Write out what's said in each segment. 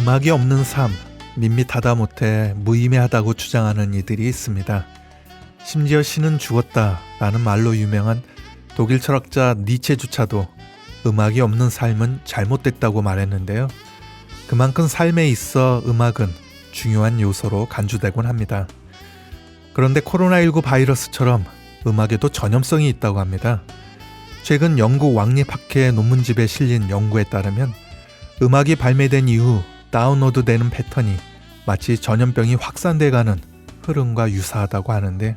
음악이 없는 삶, 밋밋하다 못해 무의미하다고 주장하는 이들이 있습니다. 심지어 신은 죽었다 라는 말로 유명한 독일 철학자 니체조차도 음악이 없는 삶은 잘못됐다고 말했는데요. 그만큼 삶에 있어 음악은 중요한 요소로 간주되곤 합니다. 그런데 코로나19 바이러스처럼 음악에도 전염성이 있다고 합니다. 최근 영국 왕립학회 논문집에 실린 연구에 따르면 음악이 발매된 이후 다운로드 되는 패턴이 마치 전염병이 확산돼가는 흐름과 유사하다고 하는데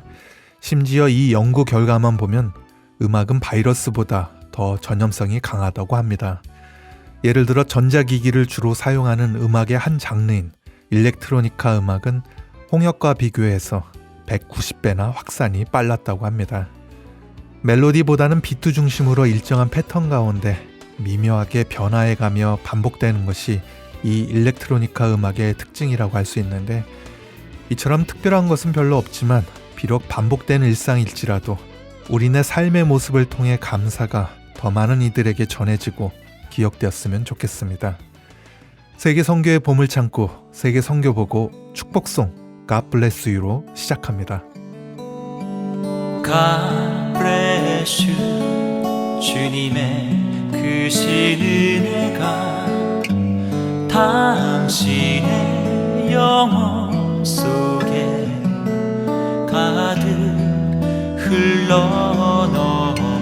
심지어 이 연구 결과만 보면 음악은 바이러스보다 더 전염성이 강하다고 합니다. 예를 들어 전자기기를 주로 사용하는 음악의 한 장르인 일렉트로니카 음악은 홍역과 비교해서 190배나 확산이 빨랐다고 합니다. 멜로디보다는 비트 중심으로 일정한 패턴 가운데 미묘하게 변화해가며 반복되는 것이 이 일렉트로니카 음악의 특징이라고 할 수 있는데 이처럼 특별한 것은 별로 없지만 비록 반복되는 일상일지라도 우리네 삶의 모습을 통해 감사가 더 많은 이들에게 전해지고 기억되었으면 좋겠습니다. 세계 성교의 보물 창고 세계 성교 보고 축복송 God Bless You로 시작합니다. God bless you 주님의 크신 은혜가 당신의 영혼 속에 가득 흘러 넘치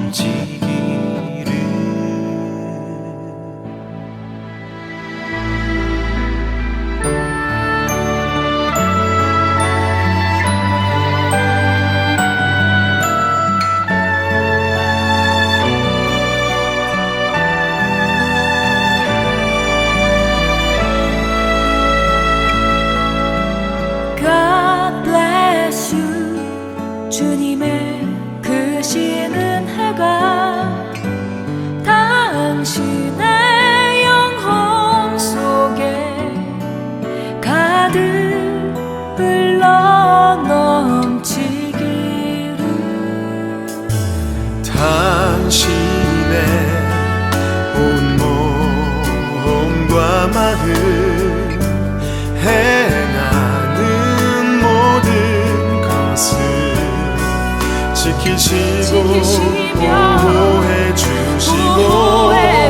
지키시며 보호해 주시고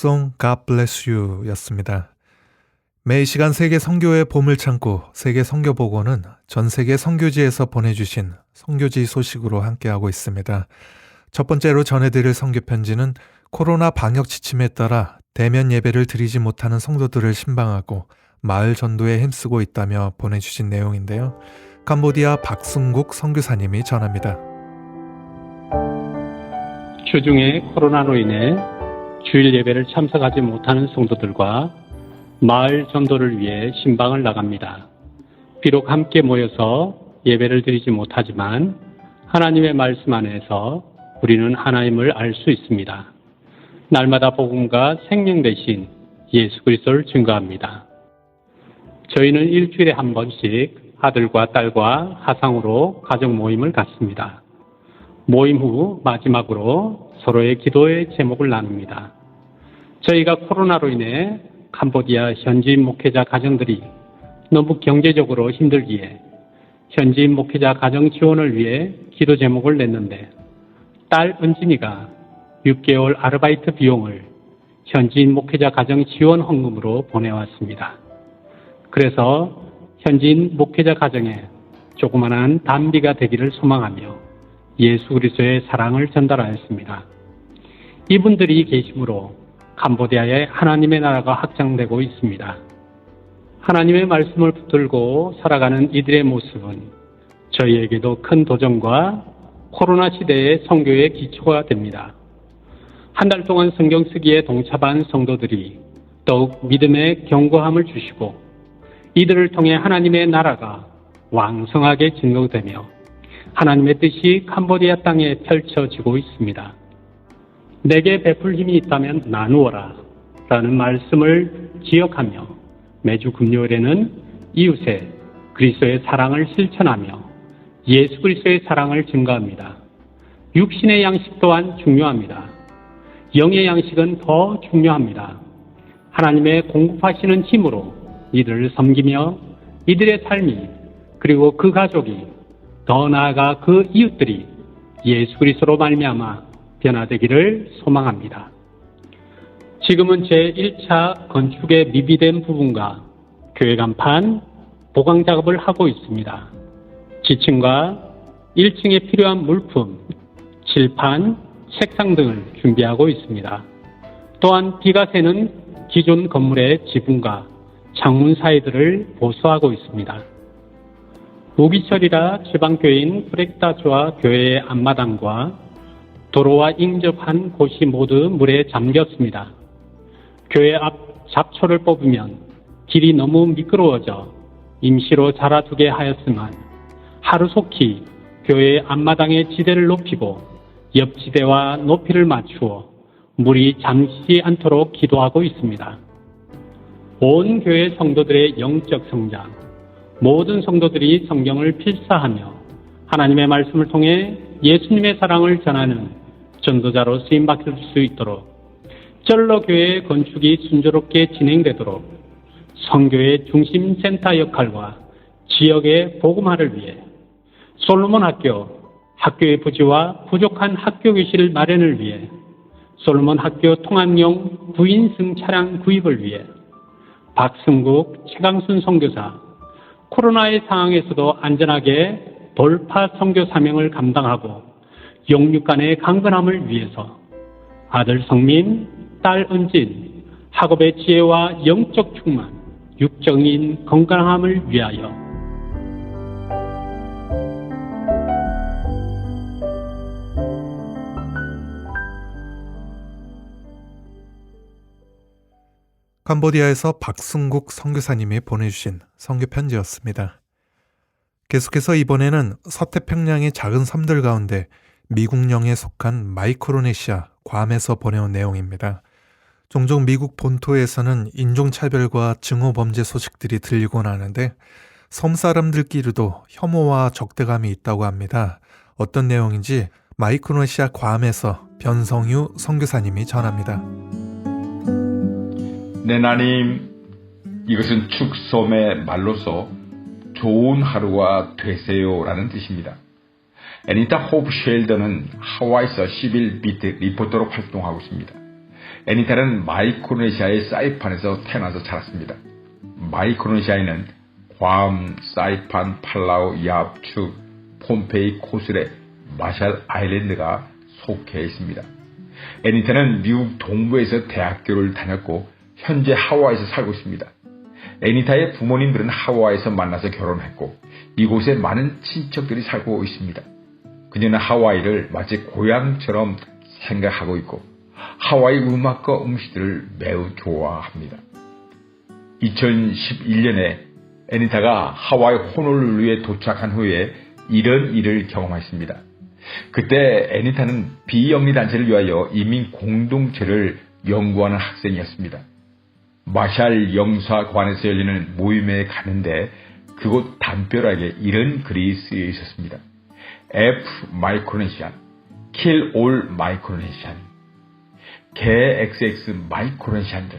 축복송 God Bless You 였습니다. 매 시간 세계 선교의 봄을 참고 세계 선교보고는 전 세계 선교지에서 보내주신 선교지 소식으로 함께하고 있습니다. 첫 번째로 전해드릴 선교 편지는 코로나 방역 지침에 따라 대면 예배를 드리지 못하는 성도들을 신방하고 마을 전도에 힘쓰고 있다며 보내주신 내용인데요. 캄보디아 박승국 선교사님이 전합니다. 주중에 코로나로 인해 주일 예배를 참석하지 못하는 성도들과 마을 전도를 위해 신방을 나갑니다. 비록 함께 모여서 예배를 드리지 못하지만 하나님의 말씀 안에서 우리는 하나님을 알 수 있습니다. 날마다 복음과 생명 대신 예수 그리스도를 증거합니다. 저희는 일주일에 한 번씩 아들과 딸과 하상으로 가족 모임을 갖습니다. 모임 후 마지막으로 서로의 기도의 제목을 나눕니다. 저희가 코로나로 인해 캄보디아 현지인 목회자 가정들이 너무 경제적으로 힘들기에 현지인 목회자 가정 지원을 위해 기도 제목을 냈는데 딸 은진이가 6개월 아르바이트 비용을 현지인 목회자 가정 지원 헌금으로 보내왔습니다. 그래서 현지인 목회자 가정에 조그만한 단비가 되기를 소망하며 예수 그리스도의 사랑을 전달하였습니다. 이분들이 계심으로 캄보디아의 하나님의 나라가 확장되고 있습니다. 하나님의 말씀을 붙들고 살아가는 이들의 모습은 저희에게도 큰 도전과 코로나 시대의 성교의 기초가 됩니다. 한 달 동안 성경 쓰기에 동참한 성도들이 더욱 믿음의 견고함을 주시고 이들을 통해 하나님의 나라가 왕성하게 증거되며 하나님의 뜻이 캄보디아 땅에 펼쳐지고 있습니다. 내게 베풀 힘이 있다면 나누어라 라는 말씀을 기억하며 매주 금요일에는 이웃의 그리스도의 사랑을 실천하며 예수 그리스도의 사랑을 증거합니다. 육신의 양식 또한 중요합니다. 영의 양식은 더 중요합니다. 하나님의 공급하시는 힘으로 이들을 섬기며 이들의 삶이 그리고 그 가족이 더 나아가 그 이웃들이 예수 그리스도로 말미암아 변화되기를 소망합니다. 지금은 제1차 건축의 미비된 부분과 교회 간판 보강 작업을 하고 있습니다. 지층과 1층에 필요한 물품, 칠판, 책상 등을 준비하고 있습니다. 또한 비가 새는 기존 건물의 지붕과 창문 사이들을 보수하고 있습니다. 우기철이라 지방교회인 프렉다주와 교회의 앞마당과 도로와 인접한 곳이 모두 물에 잠겼습니다. 교회 앞 잡초를 뽑으면 길이 너무 미끄러워져 임시로 자라두게 하였으만 하루속히 교회 앞마당의 지대를 높이고 옆 지대와 높이를 맞추어 물이 잠시 않도록 기도하고 있습니다. 온 교회 성도들의 영적 성장, 모든 성도들이 성경을 필사하며 하나님의 말씀을 통해 예수님의 사랑을 전하는 전도자로 쓰임 받을 수 있도록 쩔러 교회의 건축이 순조롭게 진행되도록 성교의 중심 센터 역할과 지역의 복음화를 위해 솔로몬 학교, 학교의 부지와 부족한 학교 교실 마련을 위해 솔로몬 학교 통합용 9인승 차량 구입을 위해 박승국, 최강순 선교사, 코로나의 상황에서도 안전하게 돌파 선교 사명을 감당하고 영육 간의 강건함을 위해서 아들 성민, 딸 은진, 학업의 지혜와 영적 충만, 육정인 건강함을 위하여 캄보디아에서 박승국 선교사님이 보내주신 선교 편지였습니다. 계속해서 이번에는 서태평양의 작은 섬들 가운데 미국령에 속한 마이크로네시아 괌에서 보내온 내용입니다. 종종 미국 본토에서는 인종차별과 증오범죄 소식들이 들리곤 하는데 섬 사람들끼리도 혐오와 적대감이 있다고 합니다. 어떤 내용인지 마이크로네시아 괌에서 변성유 선교사님이 전합니다. 내 나님, 이것은 축섬의 말로서 좋은 하루가 되세요라는 뜻입니다. 애니타 호프 쉘더는 하와이에서 10일 비트 리포터로 활동하고 있습니다. 애니타는 마이크로네시아의 사이판에서 태어나서 자랐습니다. 마이크로네시아에는 괌, 사이판, 팔라우, 얍, 축, 폼페이, 코스레, 마샬 아일랜드가 속해 있습니다. 애니타는 미국 동부에서 대학교를 다녔고 현재 하와이에서 살고 있습니다. 애니타의 부모님들은 하와이에서 만나서 결혼했고 이곳에 많은 친척들이 살고 있습니다. 그녀는 하와이를 마치 고향처럼 생각하고 있고 하와이 음악과 음식들을 매우 좋아합니다. 2011년에 애니타가 하와이 호놀룰루에 도착한 후에 이런 일을 경험했습니다. 그때 애니타는 비영리 단체를 위하여 이민 공동체를 연구하는 학생이었습니다. 마샬 영사관에서 열리는 모임에 가는데 그곳 담벼락에 이런 글이 쓰여 있었습니다. F 마이크로네시안, kill all 마이크로네시안, 개 XX 마이크로네시안들,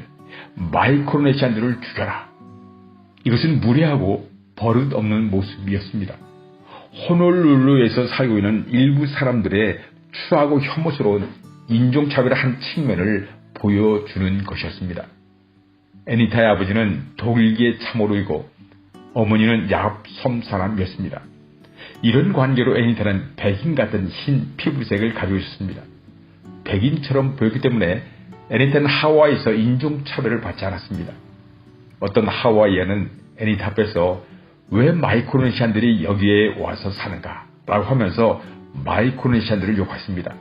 마이크로네시안들을 죽여라. 이것은 무례하고 버릇 없는 모습이었습니다. 호놀룰루에서 살고 있는 일부 사람들의 추하고 혐오스러운 인종차별의 한 측면을 보여주는 것이었습니다. 애니타의 아버지는 독일계 참호루이고 어머니는 야합 섬 사람이었습니다. 이런 관계로 애니타는 백인 같은 흰 피부색을 가지고 있었습니다. 백인처럼 보였기 때문에 애니타는 하와이에서 인종차별을 받지 않았습니다. 어떤 하와이안은 애니타 앞에서 왜 마이크로네시안들이 여기에 와서 사는가? 라고 하면서 마이크로네시안들을 욕했습니다.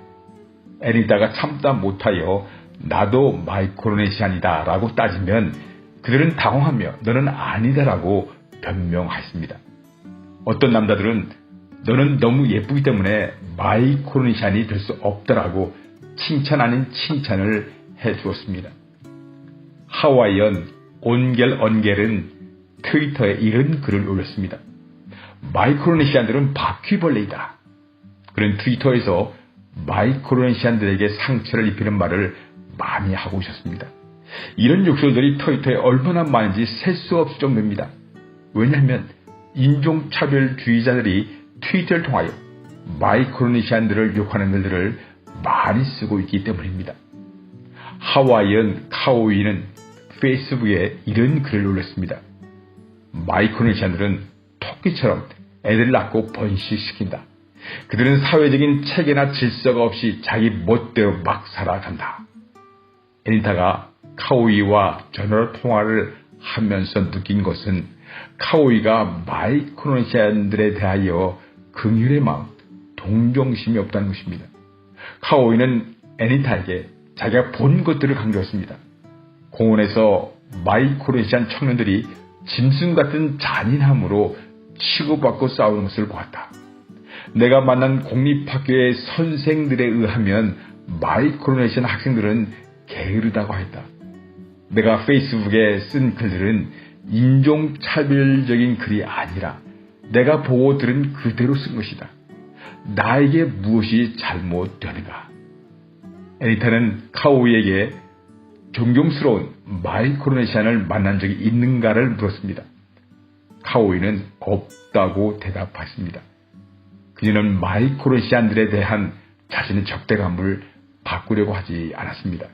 애니타가 참다 못하여 나도 마이크로네시안이다 라고 따지면 그들은 당황하며 너는 아니다라고 변명했습니다. 어떤 남자들은 너는 너무 예쁘기 때문에 마이크로네시안이 될 수 없다라고 칭찬 아닌 칭찬을 해 주었습니다. 하와이언 온겔 언겔은 트위터에 이런 글을 올렸습니다. 마이크로네시안들은 바퀴벌레이다. 그런 트위터에서 마이크로네시안들에게 상처를 입히는 말을 많이 하고 있었습니다. 이런 욕설들이 트위터에 얼마나 많은지 셀 수 없을 정도입니다. 왜냐하면 인종차별주의자들이 트위터를 통하여 마이크로네시안들을 욕하는 글들을 많이 쓰고 있기 때문입니다. 하와이언 카오이는 페이스북에 이런 글을 올렸습니다. 마이크로네시안들은 토끼처럼 애들 낳고 번식시킨다. 그들은 사회적인 체계나 질서가 없이 자기 멋대로 막 살아간다. 애니타가 카오이와 전화 통화를 하면서 느낀 것은 카오이가 마이크로네시안들에 대하여 긍휼의 마음, 동정심이 없다는 것입니다. 카오이는 애니타에게 자기가 본 것들을 강조했습니다. 공원에서 마이크로네시안 청년들이 짐승 같은 잔인함으로 치고받고 싸우는 것을 보았다. 내가 만난 공립학교의 선생들에 의하면 마이크로네시안 학생들은 게으르다고 했다. 내가 페이스북에 쓴 글들은 인종차별적인 글이 아니라 내가 보고 들은 그대로 쓴 것이다. 나에게 무엇이 잘못되는가? 에리타는 카오이에게 존경스러운 마이크로네시안을 만난 적이 있는가를 물었습니다. 카오이는 없다고 대답했습니다. 그녀는 마이크로네시안들에 대한 자신의 적대감을 바꾸려고 하지 않았습니다.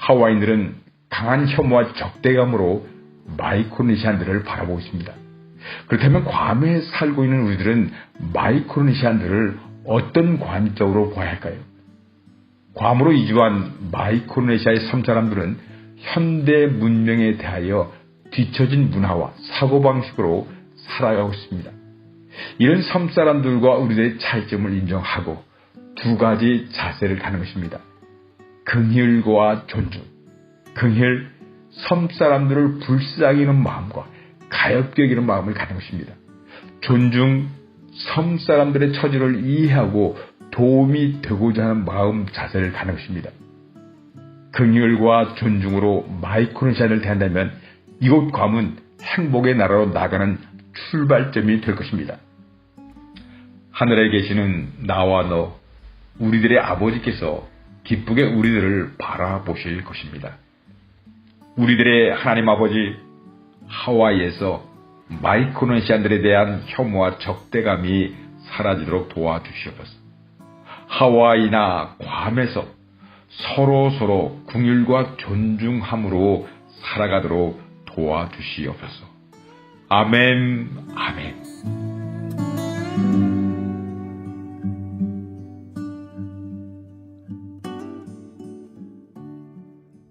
하와이인들은 강한 혐오와 적대감으로 마이크로네시안들을 바라보고 있습니다. 그렇다면 괌에 살고 있는 우리들은 마이크로네시안들을 어떤 관점으로 봐야 할까요? 괌으로 이주한 마이크로네시아의 섬 사람들은 현대 문명에 대하여 뒤처진 문화와 사고방식으로 살아가고 있습니다. 이런 섬 사람들과 우리들의 차이점을 인정하고 두 가지 자세를 가는 것입니다. 긍휼과 존중. 긍휼, 섬 사람들을 불쌍히 여기는 마음과 가엽게 여기는 마음을 가는 것입니다. 존중, 섬 사람들의 처지를 이해하고 도움이 되고자 하는 마음 자세를 가는 것입니다. 긍휼과 존중으로 마이크로네시아를 대한다면 이곳 괌은 행복의 나라로 나가는 출발점이 될 것입니다. 하늘에 계시는 나와 너, 우리들의 아버지께서 기쁘게 우리들을 바라보실 것입니다. 우리들의 하나님 아버지 하와이에서 마이크로네시안들에 대한 혐오와 적대감이 사라지도록 도와주시옵소서. 하와이나 괌에서 서로 서로 궁율과 존중함으로 살아가도록 도와주시옵소서. 아멘, 아멘.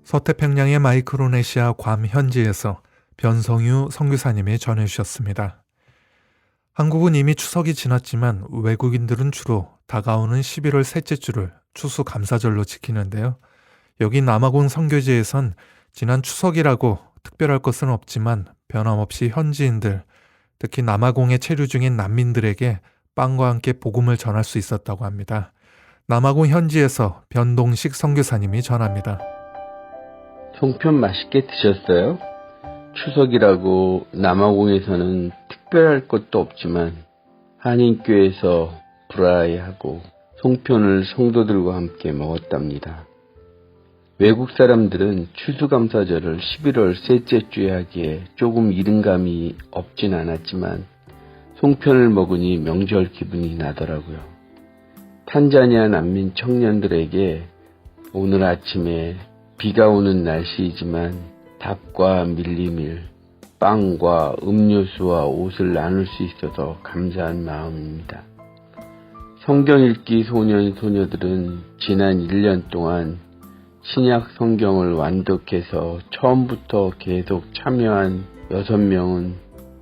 서태평양의 마이크로네시아 괌 현지에서 변성유 선교사님이 전해주셨습니다. 한국은 이미 추석이 지났지만 외국인들은 주로 다가오는 11월 셋째 주를 추수감사절로 지키는데요. 여기 남아공 선교지에선 지난 추석이라고 특별할 것은 없지만 변함없이 현지인들, 특히 남아공에 체류 중인 난민들에게 빵과 함께 복음을 전할 수 있었다고 합니다. 남아공 현지에서 변동식 선교사님이 전합니다. 송편 맛있게 드셨어요? 추석이라고 남아공에서는 특별할 것도 없지만 한인교에서 브라이하고 송편을 성도들과 함께 먹었답니다. 외국 사람들은 추수감사절을 11월 셋째 주에 하기에 조금 이른 감이 없진 않았지만 송편을 먹으니 명절 기분이 나더라고요. 탄자니아 난민 청년들에게 오늘 아침에 비가 오는 날씨이지만 답과 밀리밀, 빵과 음료수와 옷을 나눌 수 있어서 감사한 마음입니다. 성경 읽기 소년, 소녀들은 지난 1년 동안 신약 성경을 완독해서 처음부터 계속 참여한 6명은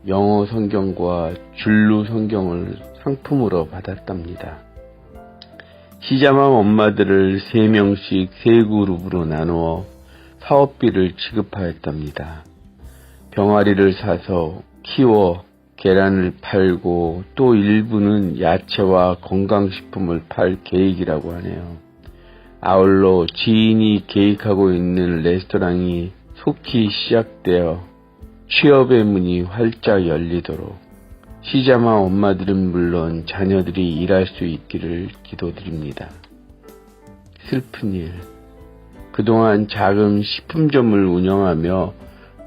영어 성경과 줄루 성경을 상품으로 받았답니다. 시자맘 엄마들을 3명씩 3그룹으로 나누어 사업비를 지급하였답니다. 병아리를 사서 키워 계란을 팔고 또 일부는 야채와 건강식품을 팔 계획이라고 하네요. 아울러 지인이 계획하고 있는 레스토랑이 속히 시작되어 취업의 문이 활짝 열리도록 시자마 엄마들은 물론 자녀들이 일할 수 있기를 기도드립니다. 슬픈 일. 그동안 작은 식품점을 운영하며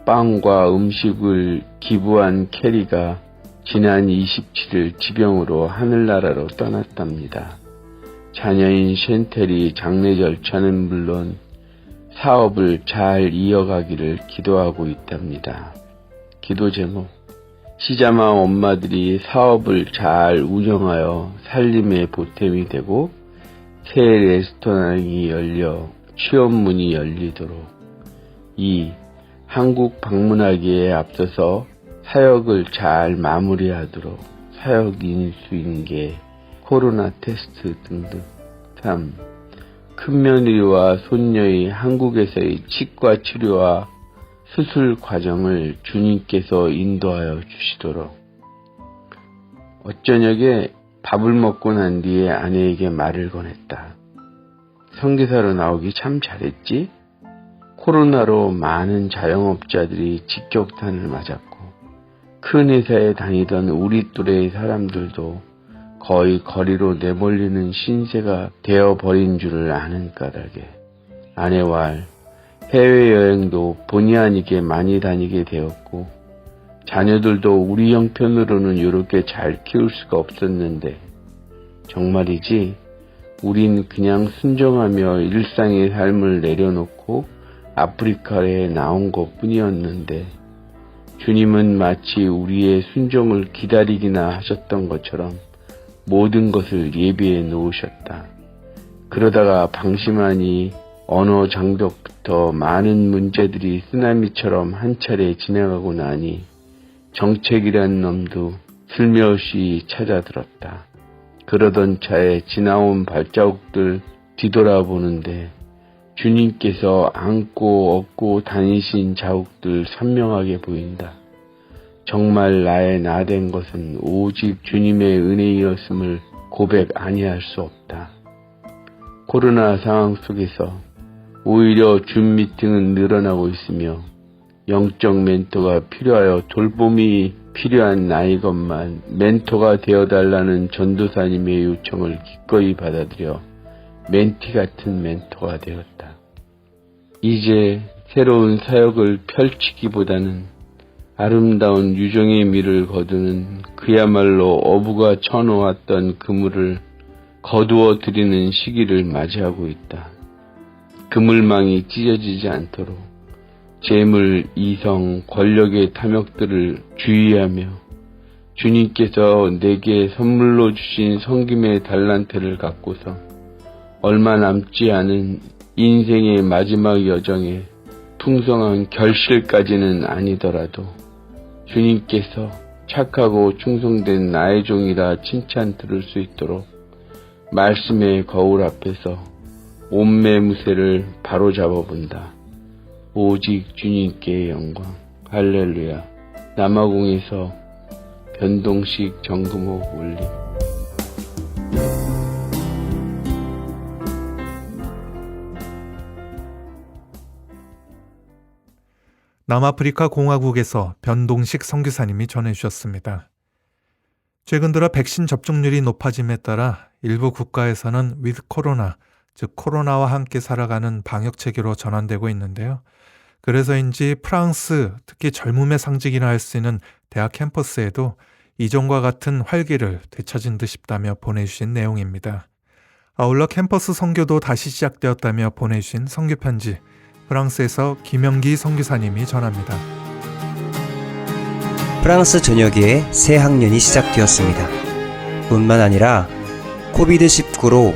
빵과 음식을 기부한 캐리가 지난 27일 지병으로 하늘나라로 떠났답니다. 자녀인 쉔텔이 장례 절차는 물론 사업을 잘 이어가기를 기도하고 있답니다. 기도 제목 시자마 엄마들이 사업을 잘 운영하여 살림의 보탬이 되고 새 레스토랑이 열려 취업문이 열리도록 2. 한국 방문하기에 앞서서 사역을 잘 마무리하도록 사역 인 수인계, 코로나 테스트 등등 3. 큰며느리와 손녀의 한국에서의 치과 치료와 수술 과정을 주님께서 인도하여 주시도록 어쩌녁에 밥을 먹고 난 뒤에 아내에게 말을 건했다. 성기사로 나오기 참 잘했지? 코로나로 많은 자영업자들이 직격탄을 맞았고 큰 회사에 다니던 우리 또래의 사람들도 거의 거리로 내몰리는 신세가 되어버린 줄을 아는 까닭에 아내와 해외여행도 본의 아니게 많이 다니게 되었고 자녀들도 우리 형편으로는 이렇게 잘 키울 수가 없었는데 정말이지 우린 그냥 순종하며 일상의 삶을 내려놓고 아프리카에 나온 것 뿐이었는데 주님은 마치 우리의 순종을 기다리기나 하셨던 것처럼 모든 것을 예비해 놓으셨다. 그러다가 방심하니 언어 장벽부터 많은 문제들이 쓰나미처럼 한 차례 지나가고 나니 정책이란 놈도 슬며시 찾아들었다. 그러던 차에 지나온 발자국들 뒤돌아보는데 주님께서 안고 업고 다니신 자국들 선명하게 보인다. 정말 나의 나 된 것은 오직 주님의 은혜이었음을 고백 아니할 수 없다. 코로나 상황 속에서 오히려 줌 미팅은 늘어나고 있으며 영적 멘토가 필요하여 돌봄이 필요한 나이건만 멘토가 되어달라는 전도사님의 요청을 기꺼이 받아들여 멘티 같은 멘토가 되었다. 이제 새로운 사역을 펼치기보다는 아름다운 유정의 미를 거두는 그야말로 어부가 쳐놓았던 그물을 거두어 드리는 시기를 맞이하고 있다. 그물망이 찢어지지 않도록 재물, 이성, 권력의 탐욕들을 주의하며 주님께서 내게 선물로 주신 성김의 달란트를 갖고서 얼마 남지 않은 인생의 마지막 여정에 풍성한 결실까지는 아니더라도 주님께서 착하고 충성된 나의 종이라 칭찬 들을 수 있도록 말씀의 거울 앞에서 온매무새를 바로잡아 본다. 오직 주님께 영광. 할렐루야. 남아공에서 변동식 정금호 올림. 남아프리카 공화국에서 변동식 선교사님이 전해주셨습니다. 최근 들어 백신 접종률이 높아짐에 따라 일부 국가에서는 위드 코로나, 즉 코로나와 함께 살아가는 방역 체계로 전환되고 있는데요. 그래서인지 프랑스, 특히 젊음의 상징이라 할 수 있는 대학 캠퍼스에도 이전과 같은 활기를 되찾은 듯 싶다며 보내주신 내용입니다. 아울러 캠퍼스 선교도 다시 시작되었다며 보내주신 선교 편지, 프랑스에서 김영기 선교사님이 전합니다. 프랑스 전역에 새 학년이 시작되었습니다. 뿐만 아니라 코비드 19로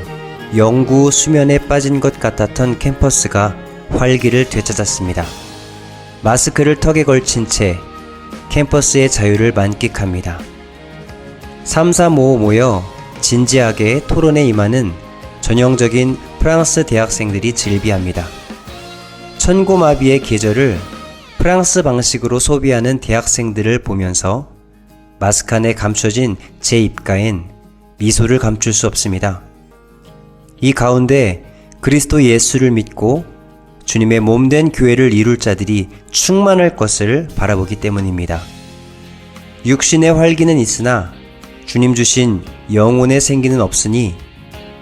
영구 수면에 빠진 것 같았던 캠퍼스가 활기를 되찾았습니다. 마스크를 턱에 걸친 채 캠퍼스의 자유를 만끽합니다. 3, 4, 5 모여 진지하게 토론에 임하는 전형적인 프랑스 대학생들이 즐비합니다. 천고마비의 계절을 프랑스 방식으로 소비하는 대학생들을 보면서 마스크 안에 감춰진 제 입가엔 미소를 감출 수 없습니다. 이 가운데 그리스도 예수를 믿고 주님의 몸된 교회를 이룰 자들이 충만할 것을 바라보기 때문입니다. 육신의 활기는 있으나 주님 주신 영혼의 생기는 없으니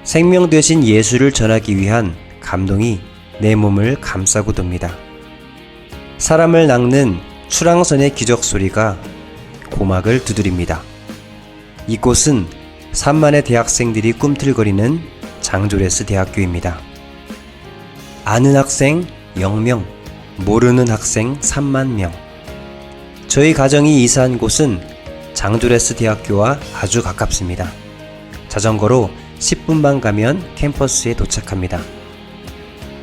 생명 되신 예수를 전하기 위한 감동이 내 몸을 감싸고 돕니다. 사람을 낚는 출항선의 기적 소리가 고막을 두드립니다. 이곳은 3만의 대학생들이 꿈틀거리는 장조레스 대학교입니다. 아는 학생 0명, 모르는 학생 3만 명. 저희 가정이 이사한 곳은 장조레스 대학교와 아주 가깝습니다. 자전거로 10분만 가면 캠퍼스에 도착합니다.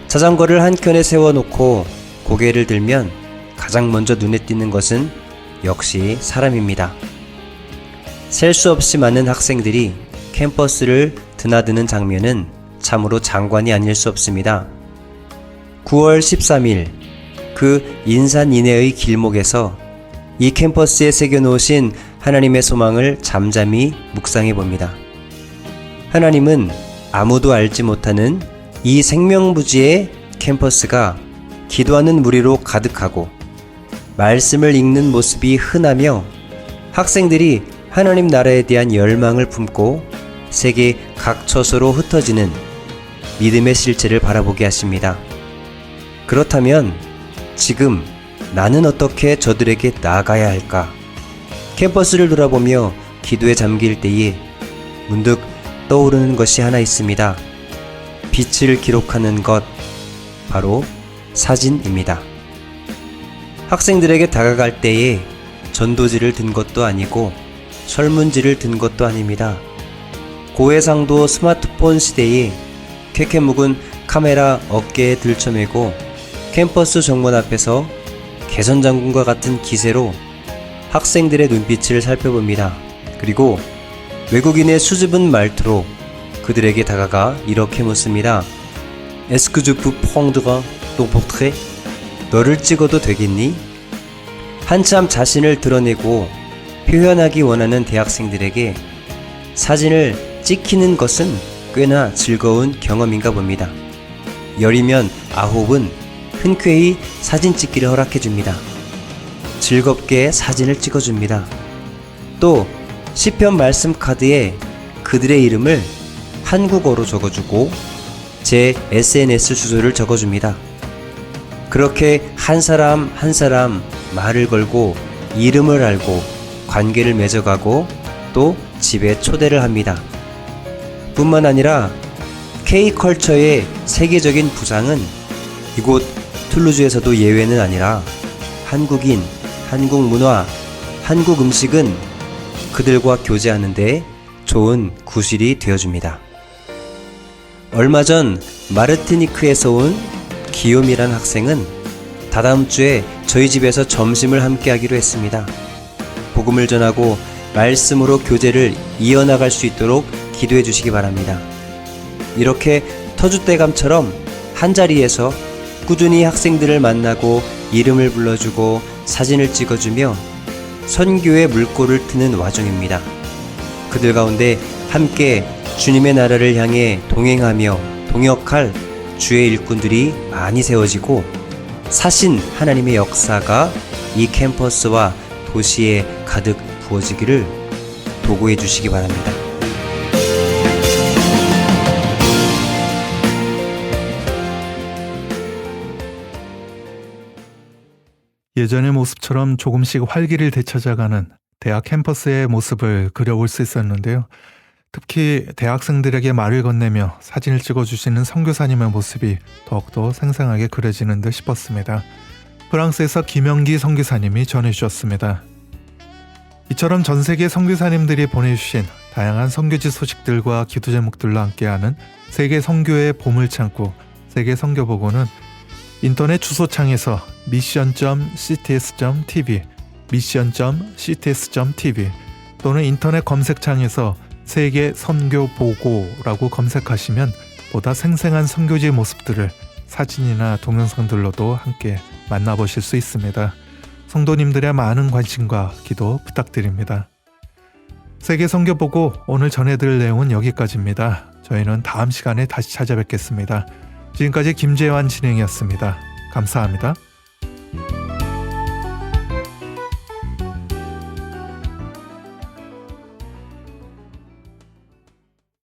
자전거를 한 켠에 세워놓고 고개를 들면 가장 먼저 눈에 띄는 것은 역시 사람입니다. 셀 수 없이 많은 학생들이 캠퍼스를 드나드는 장면은 참으로 장관이 아닐 수 없습니다. 9월 13일 그 인산 이내의 길목에서 이 캠퍼스에 새겨놓으신 하나님의 소망을 잠잠히 묵상해 봅니다. 하나님은 아무도 알지 못하는 이 생명부지의 캠퍼스가 기도하는 무리로 가득하고 말씀을 읽는 모습이 흔하며 학생들이 하나님 나라에 대한 열망을 품고 세계 각 처소로 흩어지는 믿음의 실체를 바라보게 하십니다. 그렇다면 지금 나는 어떻게 저들에게 나아가야 할까? 캠퍼스를 돌아보며 기도에 잠길 때에 문득 떠오르는 것이 하나 있습니다. 빛을 기록하는 것, 바로 사진입니다. 학생들에게 다가갈 때에 전도지를 든 것도 아니고 설문지를 든 것도 아닙니다. 고해상도 스마트폰 시대에 캐캐 묵은 카메라 어깨에 들쳐매고 캠퍼스 정문 앞에서 개선 장군과 같은 기세로 학생들의 눈빛을 살펴봅니다. 그리고 외국인의 수줍은 말투로 그들에게 다가가 이렇게 묻습니다. Prendre ton portrait? 너를 찍어도 되겠니? 한참 자신을 드러내고 표현하기 원하는 대학생들에게 사진을 찍히는 것은 꽤나 즐거운 경험인가 봅니다. 열이면 아홉은 흔쾌히 사진 찍기를 허락해 줍니다. 즐겁게 사진을 찍어 줍니다. 또 시편 말씀 카드에 그들의 이름을 한국어로 적어주고 제 SNS 주소를 적어줍니다. 그렇게 한 사람 한 사람 말을 걸고 이름을 알고 관계를 맺어가고 또 집에 초대를 합니다. 뿐만 아니라 K컬처의 세계적인 부상은 이곳 툴루즈에서도 예외는 아니라 한국인, 한국 문화, 한국 음식은 그들과 교제하는데 좋은 구실이 되어줍니다. 얼마 전 마르티니크에서 온 기욤이란 학생은 다다음 주에 저희 집에서 점심을 함께 하기로 했습니다. 복음을 전하고 말씀으로 교제를 이어나갈 수 있도록 기도해 주시기 바랍니다. 이렇게 터줏대감처럼 한자리에서 꾸준히 학생들을 만나고 이름을 불러주고 사진을 찍어주며 선교의 물꼬를 트는 와중입니다. 그들 가운데 함께 주님의 나라를 향해 동행하며 동역할 주의 일꾼들이 많이 세워지고 사신 하나님의 역사가 이 캠퍼스와 도시에 가득 부어지기를 도구해 주시기 바랍니다. 예전의 모습처럼 조금씩 활기를 되찾아가는 대학 캠퍼스의 모습을 그려볼 수 있었는데요. 특히 대학생들에게 말을 건네며 사진을 찍어주시는 선교사님의 모습이 더욱더 생생하게 그려지는 듯 싶었습니다. 프랑스에서 김영기 선교사님이 전해주셨습니다. 이처럼 전 세계 선교사님들이 보내주신 다양한 선교지 소식들과 기도 제목들로 함께하는 세계 선교의 보물 창고 세계 선교 보고는 인터넷 주소창에서 mission.cts.tv, mission.cts.tv 또는 인터넷 검색창에서 세계 선교 보고라고 검색하시면 보다 생생한 선교지 모습들을 사진이나 동영상들로도 함께 만나보실 수 있습니다. 성도님들의 많은 관심과 기도 부탁드립니다. 세계 선교 보고 오늘 전해드릴 내용은 여기까지입니다. 저희는 다음 시간에 다시 찾아뵙겠습니다. 지금까지 김재환 진행이었습니다. 감사합니다.